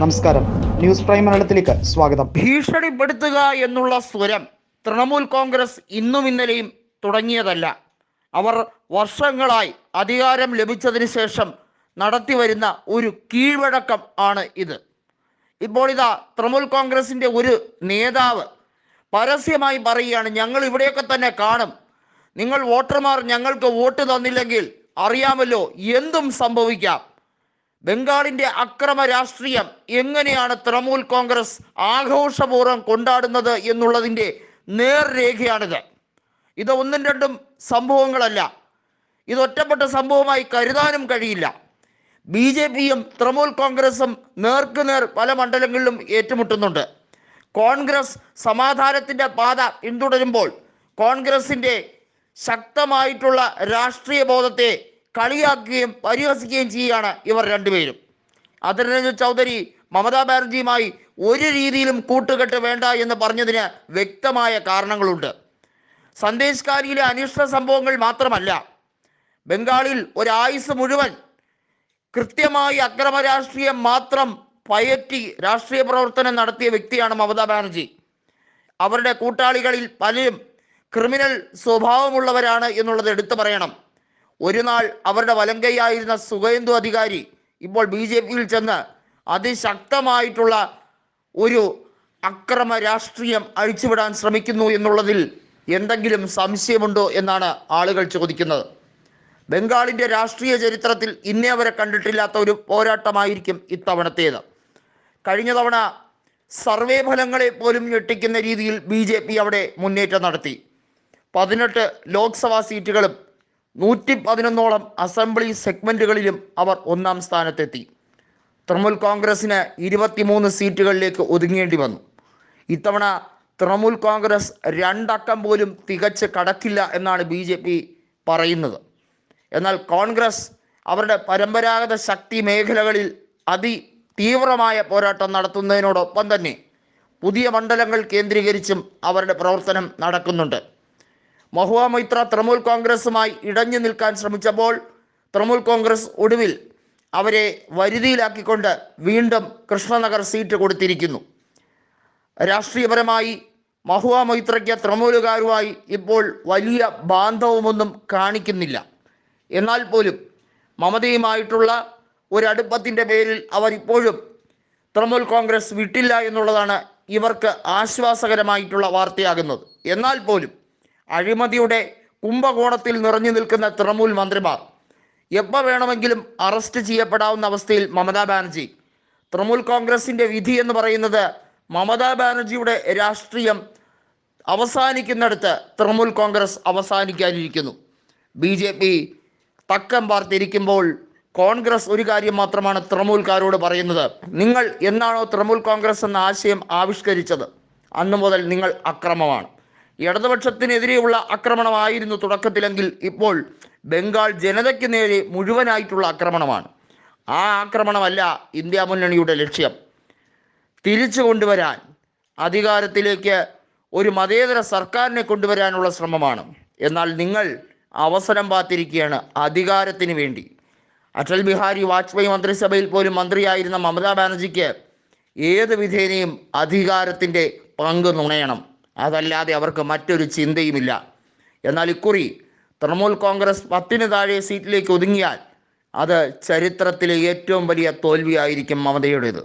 നമസ്കാരം. News prime മലയാളത്തിലേക്ക് സ്വാഗതം. ഭീഷണിപ്പെടുത്തുക എന്നുള്ള സ്വരം തൃണമൂൽ കോൺഗ്രസ് ഇന്നും ഇന്നലെയും തുടങ്ങിയതല്ല. അവർ വർഷങ്ങളായി അധികാരം ലഭിച്ചതിന് ശേഷം നടത്തിവരുന്ന ഒരു കീഴ്വഴക്കം ആണ് ഇത്. ഇപ്പോൾ ഇതാ തൃണമൂൽ കോൺഗ്രസിന്റെ ഒരു നേതാവ് പരസ്യമായി പറയുകയാണ് ഞങ്ങൾ ഇവിടെയൊക്കെ തന്നെ കാണും. നിങ്ങൾ വോട്ടർമാർ ഞങ്ങൾക്ക് വോട്ട് തന്നില്ലെങ്കിൽ അറിയാമല്ലോ എന്തും സംഭവിക്കാം. ബംഗാളിന്റെ അക്രമ രാഷ്ട്രീയം എങ്ങനെയാണ് തൃണമൂൽ കോൺഗ്രസ് ആഘോഷപൂർവം കൊണ്ടാടുന്നത് എന്നുള്ളതിന്റെ നേർരേഖയാണിത്. ഇത് ഒന്നും രണ്ടും സംഭവങ്ങളല്ല. ഇത് ഒറ്റപ്പെട്ട സംഭവമായി കരുതാനും കഴിയില്ല. ബി ജെ പിയും തൃണമൂൽ കോൺഗ്രസും നേർക്കുനേർ പല മണ്ഡലങ്ങളിലും ഏറ്റുമുട്ടുന്നുണ്ട്. കോൺഗ്രസ് സമാധാനത്തിന്റെ പാത പിന്തുടരുമ്പോൾ കോൺഗ്രസിന്റെ ശക്തമായിട്ടുള്ള രാഷ്ട്രീയ ബോധത്തെ കളിയാക്കുകയും പരിഹസിക്കുകയും ചെയ്യുകയാണ് ഇവർ രണ്ടുപേരും. അതിരഞ്ജൻ ചൗധരി മമതാ ബാനർജിയുമായി ഒരു രീതിയിലും കൂട്ടുകെട്ട് വേണ്ട എന്ന് പറഞ്ഞതിന് വ്യക്തമായ കാരണങ്ങളുണ്ട്. സന്ദേശകാരിയിലെ അനിഷ്ട സംഭവങ്ങൾ മാത്രമല്ല ബംഗാളിൽ ഒരായുസ് മുഴുവൻ കൃത്യമായി അക്രമ രാഷ്ട്രീയം മാത്രം പയറ്റി രാഷ്ട്രീയ പ്രവർത്തനം നടത്തിയ വ്യക്തിയാണ് മമതാ ബാനർജി. അവരുടെ കൂട്ടാളികളിൽ പലരും ക്രിമിനൽ സ്വഭാവമുള്ളവരാണ് എന്നുള്ളത് എടുത്തു പറയണം. ഒരു നാൾ അവരുടെ വലങ്കയായിരുന്ന സുഖേന്ദു അധികാരി ഇപ്പോൾ ബി ജെ പിയിൽ ചെന്ന് അതിശക്തമായിട്ടുള്ള ഒരു അക്രമ രാഷ്ട്രീയം അഴിച്ചുവിടാൻ ശ്രമിക്കുന്നു എന്നുള്ളതിൽ എന്തെങ്കിലും സംശയമുണ്ടോ എന്നാണ് ആളുകൾ ചോദിക്കുന്നത്. ബംഗാളിന്റെ രാഷ്ട്രീയ ചരിത്രത്തിൽ ഇന്നേ വരെ കണ്ടിട്ടില്ലാത്ത ഒരു പോരാട്ടമായിരിക്കും ഇത്തവണത്തേത്. കഴിഞ്ഞ തവണ സർവേ ഫലങ്ങളെ പോലും ഞെട്ടിക്കുന്ന രീതിയിൽ ബി അവിടെ മുന്നേറ്റം നടത്തി. പതിനെട്ട് ലോക്സഭാ സീറ്റുകളും നൂറ്റി പതിനൊന്നോളം അസംബ്ലി സെഗ്മെന്റുകളിലും അവർ ഒന്നാം സ്ഥാനത്തെത്തി. തൃണമൂൽ കോൺഗ്രസിന് ഇരുപത്തിമൂന്ന് സീറ്റുകളിലേക്ക് ഒതുങ്ങേണ്ടി വന്നു. ഇത്തവണ തൃണമൂൽ കോൺഗ്രസ് രണ്ടക്കം പോലും തികച്ച് കടക്കില്ല എന്നാണ് ബി ജെ പി പറയുന്നത്. എന്നാൽ കോൺഗ്രസ് അവരുടെ പരമ്പരാഗത ശക്തി മേഖലകളിൽ അതി തീവ്രമായ പോരാട്ടം നടത്തുന്നതിനോടൊപ്പം തന്നെ പുതിയ മണ്ഡലങ്ങൾ കേന്ദ്രീകരിച്ചും അവരുടെ പ്രവർത്തനം നടക്കുന്നുണ്ട്. മഹുവ മൈത്ര തൃണമൂൽ കോൺഗ്രസുമായി ഇടഞ്ഞു നിൽക്കാൻ ശ്രമിച്ചപ്പോൾ തൃണമൂൽ കോൺഗ്രസ് ഒടുവിൽ അവരെ വരുതിയിലാക്കിക്കൊണ്ട് വീണ്ടും കൃഷ്ണനഗർ സീറ്റ് കൊടുത്തിരിക്കുന്നു. രാഷ്ട്രീയപരമായി മഹുവ മൈത്രയ്ക്ക് തൃണമൂലുകാരുമായി ഇപ്പോൾ വലിയ ബാന്ധവമൊന്നും കാണിക്കുന്നില്ല. എന്നാൽ പോലും മമതയുമായിട്ടുള്ള ഒരടുപ്പത്തിന്റെ പേരിൽ അവർ ഇപ്പോഴും തൃണമൂൽ കോൺഗ്രസ് വിട്ടില്ല എന്നുള്ളതാണ് ഇവർക്ക് ആശ്വാസകരമായിട്ടുള്ള വാർത്തയാകുന്നത്. എന്നാൽ പോലും അഴിമതിയുടെ കുംഭകോണത്തിൽ നിറഞ്ഞു നിൽക്കുന്ന തൃണമൂൽ മന്ത്രിമാർ എപ്പോൾ വേണമെങ്കിലും അറസ്റ്റ് ചെയ്യപ്പെടാവുന്ന അവസ്ഥയിൽ മമതാ ബാനർജി. തൃണമൂൽ കോൺഗ്രസിന്റെ വിധി എന്ന് പറയുന്നത് മമതാ ബാനർജിയുടെ രാഷ്ട്രീയം അവസാനിക്കുന്നിടത്ത് തൃണമൂൽ കോൺഗ്രസ് അവസാനിക്കാനിരിക്കുന്നു. ബി ജെ പി തക്കം പാർത്തിരിക്കുമ്പോൾ കോൺഗ്രസ് ഒരു കാര്യം മാത്രമാണ് തൃണമൂൽക്കാരോട് പറയുന്നത്. നിങ്ങൾ എന്നാണോ തൃണമൂൽ കോൺഗ്രസ് എന്ന ആശയം ആവിഷ്കരിച്ചത്? അന്നു മുതൽ നിങ്ങൾ അക്രമമാണ്. ഇടതുപക്ഷത്തിനെതിരെയുള്ള ആക്രമണമായിരുന്നു തുടക്കത്തിലെങ്കിൽ ഇപ്പോൾ ബംഗാൾ ജനതയ്ക്ക് നേരെ മുഴുവനായിട്ടുള്ള ആക്രമണമാണ്. ആ ആക്രമണമല്ല ഇന്ത്യ മുന്നണിയുടെ ലക്ഷ്യം. തിരിച്ചു കൊണ്ടുവരാൻ അധികാരത്തിലേക്ക് ഒരു മതേതര സർക്കാരിനെ കൊണ്ടുവരാനുള്ള ശ്രമമാണ്. എന്നാൽ നിങ്ങൾ അവസരം പാത്തിരിക്കുകയാണ് അധികാരത്തിന് വേണ്ടി. അടൽ ബിഹാരി വാജ്പേയി മന്ത്രിസഭയിൽ പോലും മന്ത്രിയായിരുന്ന മമതാ ബാനർജിക്ക് ഏത് വിധേനയും അധികാരത്തിന്റെ പങ്ക് നുണയണം. അതല്ലാതെ അവർക്ക് മറ്റൊരു ചിന്തയുമില്ല. എന്നാൽ ഇക്കുറി തൃണമൂൽ കോൺഗ്രസ് പത്തിന് താഴെ സീറ്റിലേക്ക് ഒതുങ്ങിയാൽ അത് ചരിത്രത്തിലെ ഏറ്റവും വലിയ തോൽവിയായിരിക്കും മമതയുടേത്.